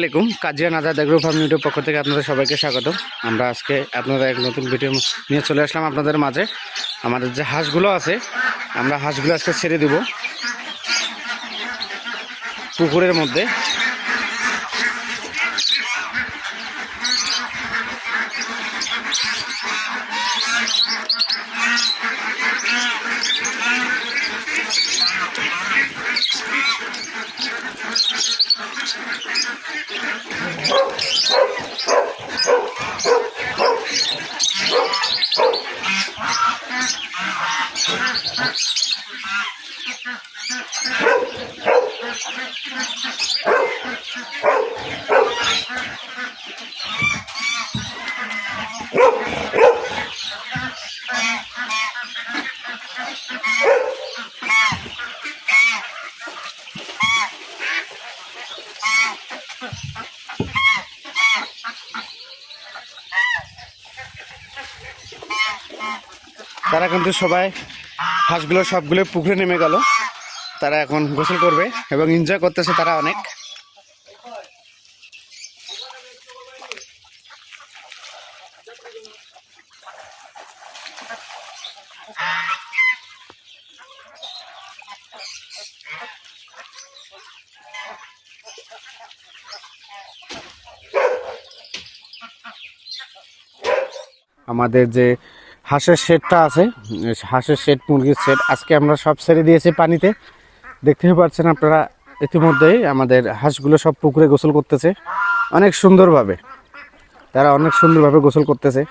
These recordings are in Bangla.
আলাইকুম কাজিয়া নাজাদ এগ্রো ফার্ম ইউটিউব পক্ষ থেকে আপনাদের সবাইকে স্বাগত আমরা আজকে আপনাদের এক নতুন ভিডিও নিয়ে চলে আসলাম আপনাদের মাঝে। আমাদের যে হাঁসগুলো আছে, আমরা হাঁসগুলো আজকে ছেড়ে দিব। পুকুরের মধ্যে। তারা কিন্তু সবাই হাঁসগুলো সবগুলো পুকুরে নেমে গেল। তারা এখন গোসল করবে এবং এনজয় করতেছে তারা অনেক। আমাদের যে হাঁসের শেডটা আছে। হাঁসের শেড, মুরগির শেড। আজকে আমরা সব ছেড়ে দিয়েছি পানিতে। দেখতেই পাচ্ছেন আপনারা, ইতিমধ্যেই আমাদের হাঁসগুলো সব পুকুরে গোসল করতেছে। অনেক সুন্দরভাবে। তারা অনেক সুন্দরভাবে গোসল করতেছে।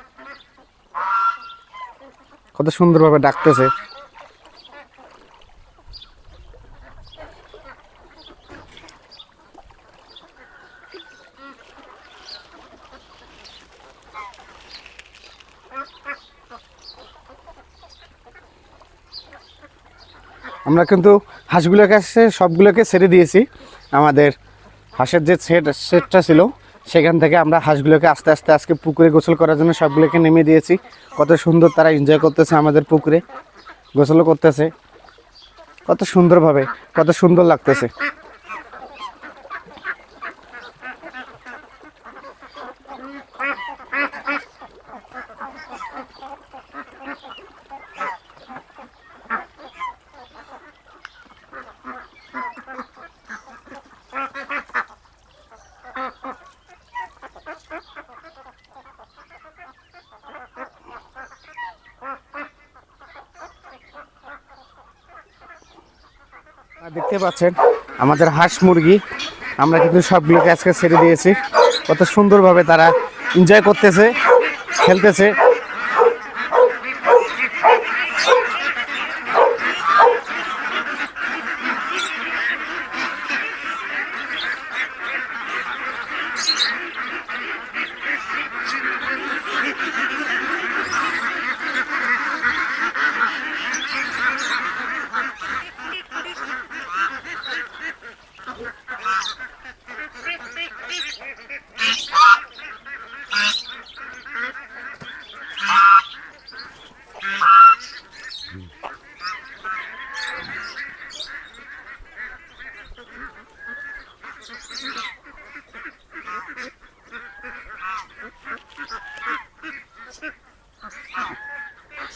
কত সুন্দরভাবে ডাকতেছে। আমরা কিন্তু হাঁসগুলোকে কাছে সবগুলোকে ছেড়ে দিয়েছি। আমাদের হাঁসের যে সেট, সেটটা ছিল, সেখান থেকে আমরা হাঁসগুলোকে আস্তে আস্তে আজকে পুকুরে গোসল করার জন্য সবগুলোকে নেমে দিয়েছি। কত সুন্দর তারা এনজয় করতেছে আমাদের পুকুরে। গোসলও করতেছে। কত সুন্দরভাবে, কত সুন্দর লাগতেছে। দেখতে পাচ্ছেন, আমাদের হাঁস মুরগি। আমরা কিন্তু সবগুলোকে আজকে ছেড়ে দিয়েছি। কত সুন্দরভাবে তারা এনজয় করতেছে, খেলতেছে।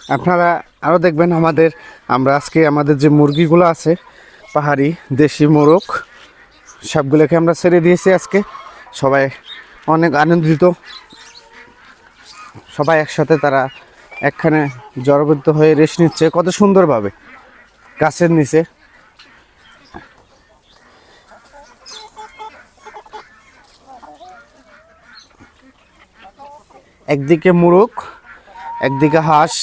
আপনারা আরও দেখবেন আমাদের, আমরা আজকে আমাদের যে মুরগিগুলো আছে, পাহাড়ি দেশি মোরগ, সবগুলোকে আমরা ছেড়ে দিয়েছি আজকে। সবাই অনেক আনন্দিত। সবাই একসাথে তারা একখানে জড়বদ্ধ হয়ে রেস্ট নিচ্ছে, কত সুন্দরভাবে। গাছের নিচে। একদিকে মুরগ, একদিকে হাঁস